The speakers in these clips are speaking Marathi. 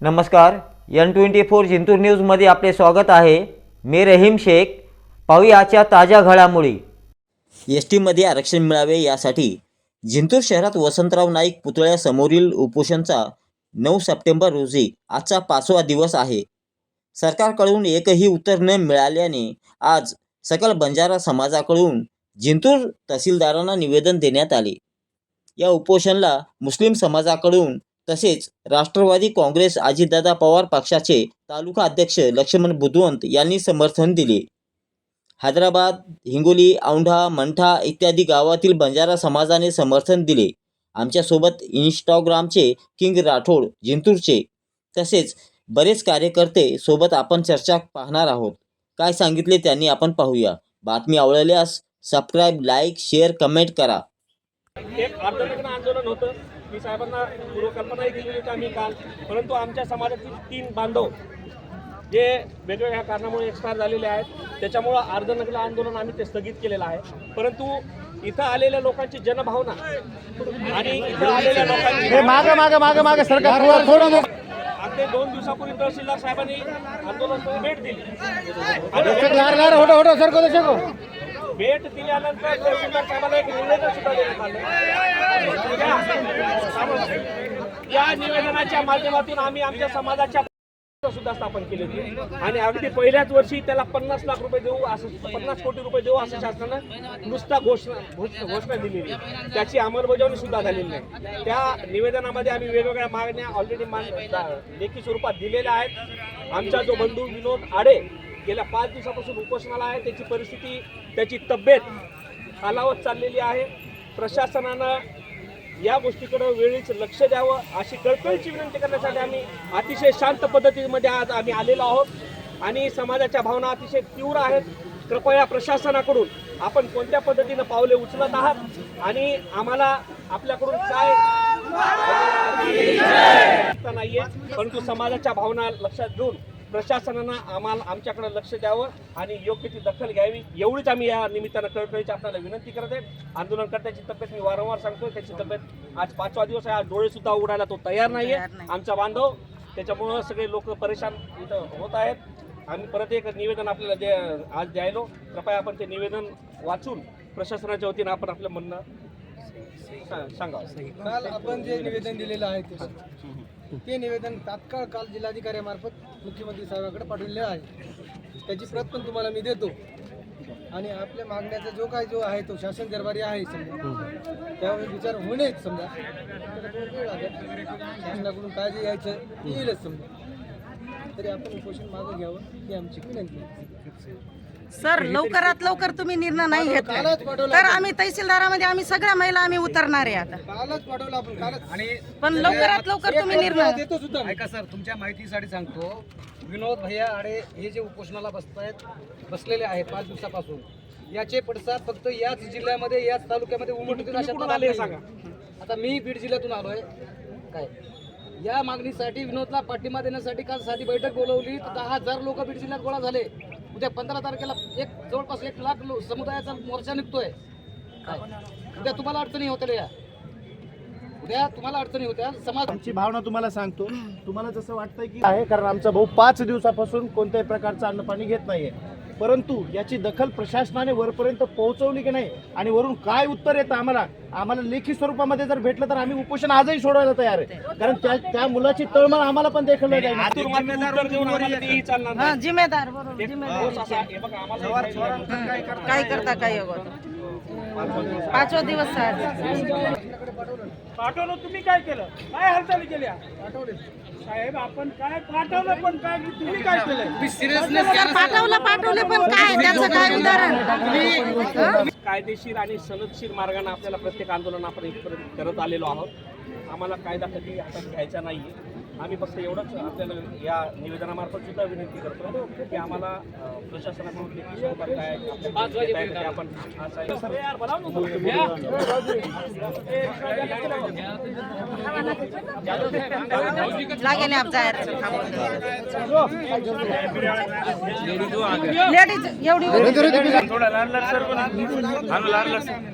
नमस्कार एन ट्वेंटी फोर जिंतूर न्यूजमध्ये आपले स्वागत आहे. मी रहीम शेख. पाहुयाच्या ताज्या घडामोडी. एस टीमध्ये आरक्षण मिळावे यासाठी जिंतूर शहरात वसंतराव नाईक पुतळ्यासमोरील उपोषणचा नऊ सप्टेंबर रोजी आजचा पाचवा दिवस आहे. सरकारकडून एकही उत्तर न मिळाल्याने आज सकल बंजारा समाजाकडून जिंतूर तहसीलदारांना निवेदन देण्यात आले. या उपोषणला मुस्लिम समाजाकडून तसेच राष्ट्रवादी काँग्रेस अजितदादा पवार पक्षाचे तालुका अध्यक्ष लक्ष्मण बुधवंत यांनी समर्थन दिले. हैदराबाद हिंगोली औंढा मंठा इत्यादी गावातील बंजारा समाजाने समर्थन दिले. आमच्यासोबत इंस्टाग्रामचे किंग राठोड जिंतूरचे. तसेच बरेच कार्यकर्ते सोबत आपण चर्चा पाहणार आहोत. काय सांगितले त्यांनी आपण पाहूया. बातमी आवडल्यास सबस्क्राईब लाईक शेअर कमेंट करा. एक आंदोलन होतं. साहेबांना पूर्वकल्पनाही दिली होती आम्ही काल. परंतु आमच्या समाजातील तीन बांधव जे वेगवेगळ्या कारणामुळे एक्सपायर झालेले आहेत त्याच्यामुळं अर्धनग्न आंदोलन आम्ही ते स्थगित केलेलं आहे. परंतु इथं आलेल्या लोकांची जनभावना आणि इथं आलेल्या लोकांची माग माग माग माग सरकार अगदी दोन दिवसापूर्वी तहसीलदार साहेबांनी आंदोलन भेट दिली. भेट दिल्यानंतर सुद्धा एक निवेदन सुद्धा देण्यात आलं. या निवेदनाच्या माध्यमातून आम्ही आमच्या समाजाच्या सुद्धा स्थापन केली होती. आणि अगदी पहिल्याच वर्षी त्याला पन्नास लाख रुपये देऊ असं पन्नास कोटी रुपये देऊ असं शासनानं नुसता घोषणा घोष- घोषणा दिलेली त्याची अंमलबजावणी सुद्धा झालेली नाही. त्या निवेदनामध्ये आम्ही वेगवेगळ्या मागण्या ऑलरेडी लेखी स्वरूपात दिलेल्या आहेत. आमचा जो बंधू विनोद आडे गेल्या पाच दिवसापासून उपोषणाला आहे त्याची परिस्थिती त्याची तब्येत खालावत चाललेली आहे. प्रशासनानं या गोष्टीकडे वेळीच लक्ष द्यावं अशी कळकळीची विनंती करण्यासाठी आम्ही अतिशय शांत पद्धतीमध्ये आज आम्ही आलेलो आहोत. आणि समाजाच्या भावना अतिशय तीव्र आहेत. कृपया प्रशासनाकडून आपण कोणत्या पद्धतीनं पावले उचलत आहात? आणि आम्हाला आपल्याकडून काय नाहीये परंतु समाजाच्या भावना लक्षात घेऊन प्रशासनानं आम्हाला आमच्याकडे लक्ष द्यावं आणि योग्य ती दखल घ्यावी. एवढीच आम्ही या निमित्तानं कळकळीची आपल्याला विनंती करत आहे. आंदोलनकर्त्याची तब्येत मी वारंवार सांगतो त्याची तब्येत आज पाचवा दिवस आहे. आज डोळे सुद्धा उघडायला तो तयार नाहीये. आमचा बांधव. त्याच्यामुळं सगळे लोक परेशान इथं होत आहेत. आम्ही परत एक निवेदन आपल्याला दे आज द्यायलो. कृपया आपण ते निवेदन वाचून प्रशासनाच्या वतीनं आपण आपलं म्हणणं सा- सांगावं. काल आपण जे निवेदन दिलेलं आहे ते ते निवेदन तात्काळ काल जिल्हाधिकाऱ्यामार्फत मुख्यमंत्री साहेबांकडे पाठवलेलं आहे. त्याची प्रत पण तुम्हाला मी देतो. आणि आपल्या मागण्याचा जो काय जो आहे तो शासन दरबारी आहे समजा. त्यावेळी विचार होणेच समजा. वेळ लागेल शासनाकडून काय जे यायचं येईलच समजा. तरी आपण उपोषण मागं घ्यावं ही आमची विनंती आहे. सर लवकरात लवकर तुम्ही निर्णय नाही घेतला तर आम्ही तहसीलदारामध्ये आम्ही सगळ्या महिला आम्ही उतरणार आहे आता. कालच पाठवलं आपण कालच आणि पण लवकरात लवकर तुम्ही निर्णय देतो सुद्धा. ऐका सर तुमच्या माहितीसाठी सांगतो. विनोद भैया आडे हे जे उपोषणाला बसतायत बसलेले आहेत पाच दिवसापासून याचे पडसाद फक्त याच जिल्ह्यामध्ये याच तालुक्यामध्ये उमटतील अशा हे नाही. आता मी बीड जिल्ह्यातून आलोय. काय? या मागणीसाठी विनोदला पाठिंबा देण्यासाठी काल साधी बैठक बोलवली. तर दहा हजार लोक बीड जिल्ह्यात गोळा झाले. उद्या पंधरा तारखेला एक जवळपास एक लाख लो- समुदायाचा मोर्चा निघतोय. काय? उद्या तुम्हाला अडचणी होत्या या. उद्या तुम्हाला अडचणी होत्या समाज आमची भावना तुम्हाला सांगतो. तुम्हाला जसं वाटतंय की आहे कारण आमचा भाऊ पाच दिवसापासून कोणत्याही प्रकारचं अन्नपाणी घेत नाहीये. परंतु याची दखल प्रशासनाने वरपर्यंत पोहोचवली की नाही आणि वरून काय उत्तर येतं आम्हाला? आम्हाला लेखी स्वरूपामध्ये जर भेटलं तर आम्ही उपोषण आजही सोडवायला तयार आहे. कारण त्या त्या मुलाची तळमळ आम्हाला पण देखील हा. जिम्मेदार हे काय करता काय पाचवा दिवस पाठवलं तुम्ही काय केलं? काय हालचाली केल्या? साहेब आपण काय पाठवलं पण काय तुम्ही काय केलं? पाठवलं पाठवलं पण काय? त्याचं काय उदाहरण? कायदेशीर आणि सनदशीर मार्गाने आपल्याला प्रत्येक आंदोलन आपण इथपर्यंत करत आलेलो आहोत. आम्हाला कायदा कधी हातात घ्यायचा नाहीये. आम्ही फक्त एवढंच आपल्याला या निवेदनामार्फत सुद्धा विनंती करतो की आम्हाला प्रशासनाकडून काय आपण लेडीज एवढी थोडा लाल लाल सर पण आणू लाल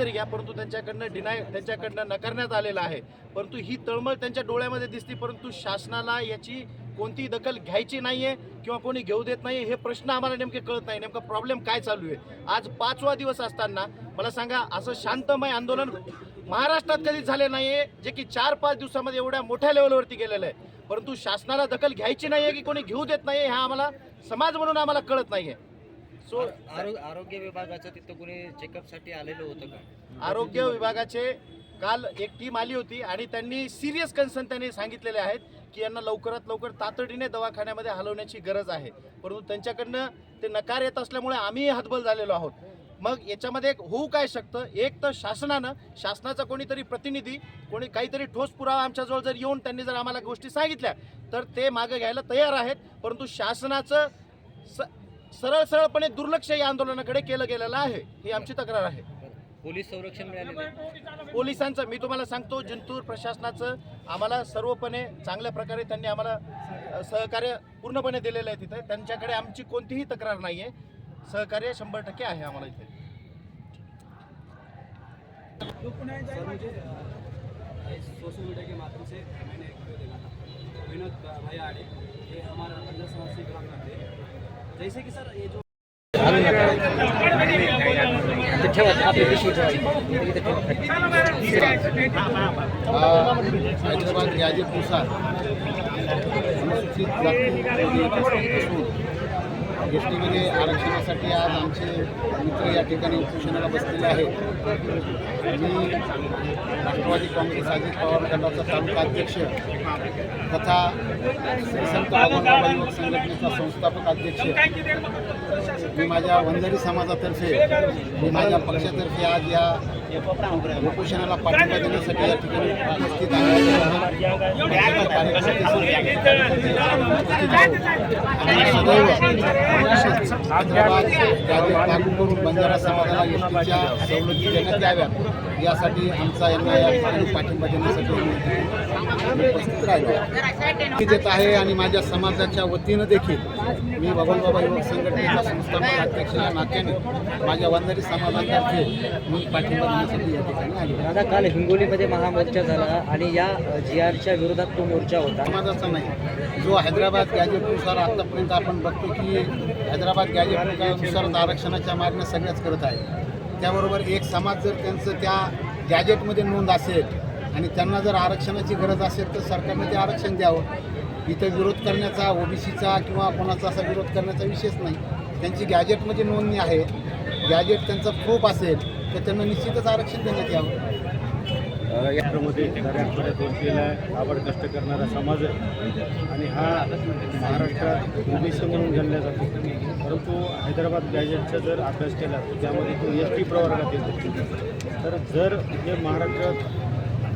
तरी घ्या परंतु त्यांच्याकडनं डिनाय त्यांच्याकडनं नकारण्यात आलेला आहे. परंतु ही तळमळ त्यांच्या डोळ्यामध्ये दिसते परंतु शासनाला याची कोणतीही दखल घ्यायची नाही आहे किंवा कोणी घेऊ देत नाही हे प्रश्न आम्हाला नेमके कळत नाही. नेमका प्रॉब्लेम काय चालू आहे? आज पाचवा दिवस असताना मला सांगा असं शांतमय आंदोलन महाराष्ट्रात कधीच झाले नाही आहे जे की चार पाच दिवसामध्ये एवढ्या मोठ्या लेवलवरती गेलेलं आहे. परंतु शासनाला दखल घ्यायची नाही आहे की कोणी घेऊ देत नाहीये हा आम्हाला समाज म्हणून आम्हाला कळत नाही आहे सो आरोग्य विभागाचं तिथं कोणी चेकअपसाठी आलेलं होतं का? आरोग्य विभागाचे काल एक टीम आली होती आणि त्यांनी सिरियस कन्सर्न त्यांनी सांगितलेले आहेत की यांना लवकरात लवकर तातडीने दवाखान्यामध्ये हलवण्याची गरज आहे. परंतु त्यांच्याकडनं ते नकार येत असल्यामुळे आम्ही हतबल झालेलो आहोत. मग याच्यामध्ये एक होऊ काय शकतं? एक तर शासनानं शासनाचा कोणीतरी प्रतिनिधी कोणी काहीतरी ठोस पुरावा आमच्याजवळ जर येऊन त्यांनी जर आम्हाला गोष्टी सांगितल्या तर ते मागं घ्यायला तयार आहेत. परंतु शासनाचं स सरळ सरळपणे दुर्लक्ष या आंदोलनाकडे केलं गेलेलं आहे. ही आमची तक्रार आहे. पोलीस संरक्षण पोलिसांचं मी तुम्हाला सांगतो जिंतूर प्रशासनाचं आम्हाला सर्वपणे चांगल्या प्रकारे त्यांनी आम्हाला सहकार्य पूर्णपणे दिलेलं आहे तिथे. त्यांच्याकडे आमची कोणतीही तक्रार नाही आहे सहकार्य शंभर टक्के आहे आम्हाला इथे. सोशल मीडिया के माध्यम से मैंने एक वीडियो देखा था। विनोद भैया आड़े ये हमारा अंदर समाज से काम करते हैं जैसे कि सर अनुसूचित जाती असून एस टीमध्ये आरक्षणासाठी आज आमचे मित्र या ठिकाणी उपोषणाला राष्ट्रवादी काँग्रेस अजित पवार गटाचा तालुका अध्यक्ष तथा संत बाबा युवक संघटनेचा संस्थापक अध्यक्ष मी माझ्या वंजारी समाजातर्फे मी माझ्या पक्षातर्फे आज या उपोषणाला पाठिंबा देण्यासाठी या ठिकाणी उपस्थित आहे. बंजारा समाजाला गोष्टीच्या सवलती देण्यात याव्यात. यासाठी आमचा यांना या ठिकाणी पाठिंबा देण्यासाठी उपस्थित उपस्थित राहिलो. मी देत आहे आणि माझ्या समाजाच्या वतीनं देखील मी भगवानबाबा युवक संघटनेचा संस्थापक अध्यक्ष या नात्याने माझ्या वंजारी समाजातर्फे मी पाठिंबा देण्यासाठी या ठिकाणी आलो. दादा काल हिंगोलीमध्ये महामोर्चा झाला आणि या जी आरच्या विरोधात तो मोर्चा होता. समाजाचा नाही जो हैदराबाद गॅजेटनुसार आतापर्यंत आपण बघतो की हैदराबाद गॅजेटनुसार आरक्षणाच्या मागण्या सगळ्याच करत आहे. त्याबरोबर एक समाज जर त्यांचं त्या गॅजेटमध्ये नोंद असेल आणि त्यांना जर आरक्षणाची गरज असेल तर सरकारने ते आरक्षण द्यावं. इथं विरोध करण्याचा ओबीसीचा किंवा कोणाचा असा विरोध करण्याचा विषयच नाही. त्यांची गॅजेटमध्ये नोंदणी आहे. गॅजेट त्यांचा प्रूफ असेल तर त्यांना निश्चितच आरक्षण देण्यात यावं. महाराष्ट्रामध्ये दर्याखोऱ्यात वसलेला आवड कष्ट करणारा समाज आहे. आणि हा महाराष्ट्रात ओबीसी म्हणून गणला जातो. परंतु हैदराबाद गॅजेटचा जर अभ्यास केला तर त्यामध्ये तो एस टी प्रवर्गात येतो. तर जर हे महाराष्ट्रात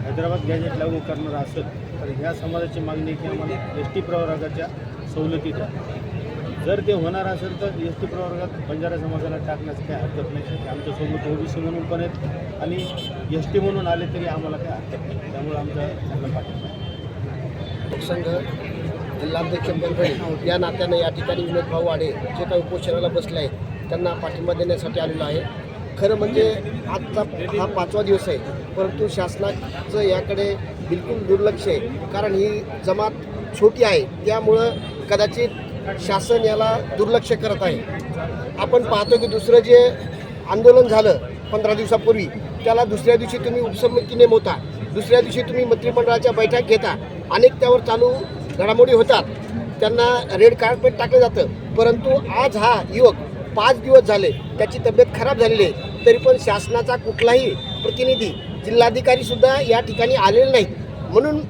हैदराबाद गॅजेट लागू करणार असेल तर ह्या समाजाची मागणी की आम्हाला एस टी प्रवर्गाच्या सवलती द्या जर ते होणार असेल तर एस टी प्रवर्गात बंजारा समाजाला टाकण्यास काही हरकत नाही आमच्यासोबत ओबीसी म्हणून पण आहेत आणि एस टी म्हणून आले तरी आम्हाला काही हरकत नाही. त्यामुळे आमचा चांगला पाठिंबा लोकसंघ संघ जिल्हाध्यक्ष परभणी या नात्याने या ठिकाणी विनोद भाऊ आडे जे काही उपोषणाला बसले आहेत त्यांना पाठिंबा देण्यासाठी आलेलो आहे. खरं म्हणजे आजचा हा पाचवा दिवस आहे परंतु शासनाचं याकडे बिलकुल दुर्लक्ष आहे. कारण ही जमात छोटी आहे त्यामुळं कदाचित शासन याला दुर्लक्ष करत आहे. आपण पाहतो की दुसरं जे आंदोलन झालं पंधरा दिवसापूर्वी त्याला दुसऱ्या दिवशी तुम्ही उपसमिती नेमवता दुसऱ्या दिवशी तुम्ही मंत्रिमंडळाच्या बैठक घेता अनेक त्यावर चालू घडामोडी होतात. त्यांना रेड कार्पेट टाकलं जातं परंतु आज हा युवक पाच दिवस झाले त्याची तब्येत खराब झालेली आहे. तरी पण शासनाचा कुठलाही प्रतिनिधी जिल्हाधिकारी सुद्धा या ठिकाणी आलेले नाहीत. म्हणून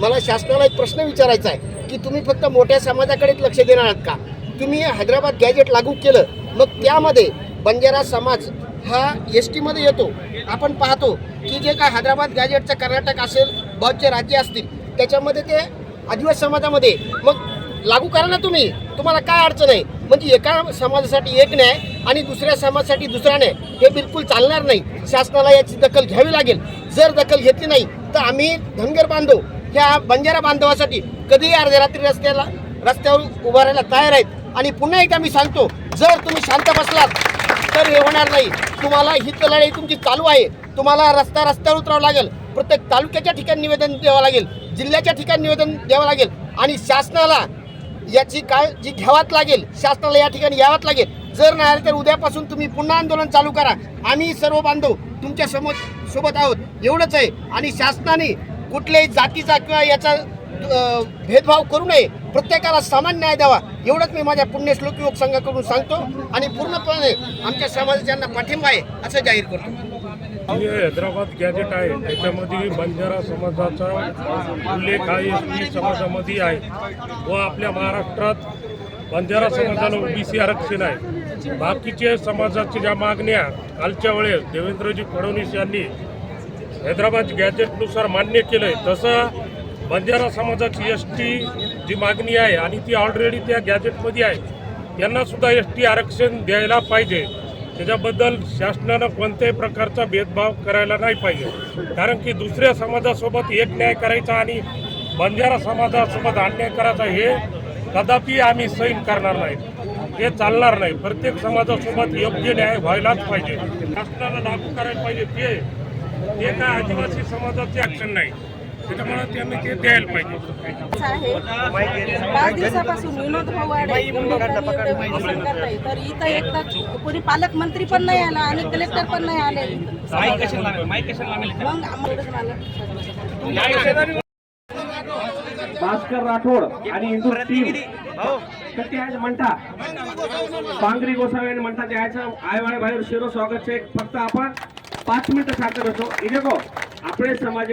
मला शासनाला एक प्रश्न विचारायचा आहे की तुम्ही फक्त मोठ्या समाजाकडेच लक्ष देणार आहात का? तुम्ही हैदराबाद गॅजेट लागू केलं मग त्यामध्ये बंजारा समाज हा एस टीमध्ये येतो. आपण पाहतो की जे काय हैदराबाद गॅजेटचं कर्नाटक असेल बॉसचे राज्य असतील त्याच्यामध्ये ते आदिवासी समाजामध्ये मग लागू करा ना तुम्ही. तुम्हाला काय अडचण आहे? म्हणजे एका समाजासाठी एक न्याय आणि दुसऱ्या समाजासाठी दुसरा न्याय हे बिलकुल चालणार नाही. शासनाला याची दखल घ्यावी लागेल. जर दखल घेतली नाही तर आम्ही धनगर बांधव ह्या बंजारा बांधवासाठी कधीही अर्ध्या रात्री रस्त्याला रस्त्यावर उभारायला तयार आहेत. आणि पुन्हा एकदा मी सांगतो जर तुम्ही शांत बसलात तर हे होणार नाही. तुम्हाला ही लढाई तुमची चालू आहे. तुम्हाला रस्ता रस्त्यावर उतरावं लागेल. प्रत्येक तालुक्याच्या ठिकाणी निवेदन द्यावं लागेल. जिल्ह्याच्या ठिकाणी निवेदन द्यावं लागेल. आणि शासनाला याची काय जी घ्यावाच लागेल शासनाला या ठिकाणी यावाच लागेल. जर नाही आलं तर उद्यापासून तुम्ही पुन्हा आंदोलन चालू करा. आम्ही सर्व बांधव तुमच्यासमोर सोबत आहोत. एवढंच आहे. आणि शासनाने कुठल्याही जातीचा किंवा याचा भेदभाव करू नये. प्रत्येकाला समान न्याय द्यावा. एवढंच मी माझ्या पुण्यश्लोक युवक संघाकडून सांगतो. आणि पूर्णपणे आमच्या समाजाच्यांना पाठिंबा आहे असं जाहीर करतो. जे हैदराबाद गॅजेट आहे. त्याच्यामध्ये बंजारा समाजाचा उल्लेख हा एस टी समाजामध्ये आहे. व आपल्या महाराष्ट्रात बंजारा समाजाला ओबीसी आरक्षण आहे. बाकीचे समाजाच्या ज्या मागण्या कालच्या वेळेस देवेंद्रजी फडणवीस यांनी हैदराबाद गॅजेटनुसार मान्य केलं आहे तसं बंजारा समाजाची एस टी जी मागणी आहे आणि ती ऑलरेडी त्या गॅजेटमध्ये आहे. त्यांनासुद्धा एस टी आरक्षण द्यायला पाहिजे. त्याच्याबद्दल शासनानं कोणत्याही प्रकारचा भेदभाव करायला नाही पाहिजे. कारण की दुसऱ्या समाजासोबत एक न्याय करायचा आणि बंजारा समाजासोबत अन्याय करायचा हे कदापि आम्ही सैन करणार नाही. हे चालणार नाही. प्रत्येक समाजासोबत योग्य न्याय व्हायलाच पाहिजे. शासनाला लागू करायला पाहिजे ते. ते काय आदिवासी समाजाचे ॲक्शन नाही. त्याच्यामुळे त्यांनी ते द्यायला पाहिजे. आहे. पाच दिवसापासून विनोद भाऊ वाडे निंबाळकरांनी एवढे उपोषण करताय. तर इथं एकदा कोणी पालकमंत्री पण नाही आला आणि कलेक्टर पण नाही आले. भास्कर राठोड आणि इंदूर टीम कसे आहेत म्हणता. पांगरी गोसावी आणि म्हणतात याचं आयवाळे बाहेर शिरो स्वागत फक्त आपण पाच मिनिटं साखर असो इथे को आपले समाज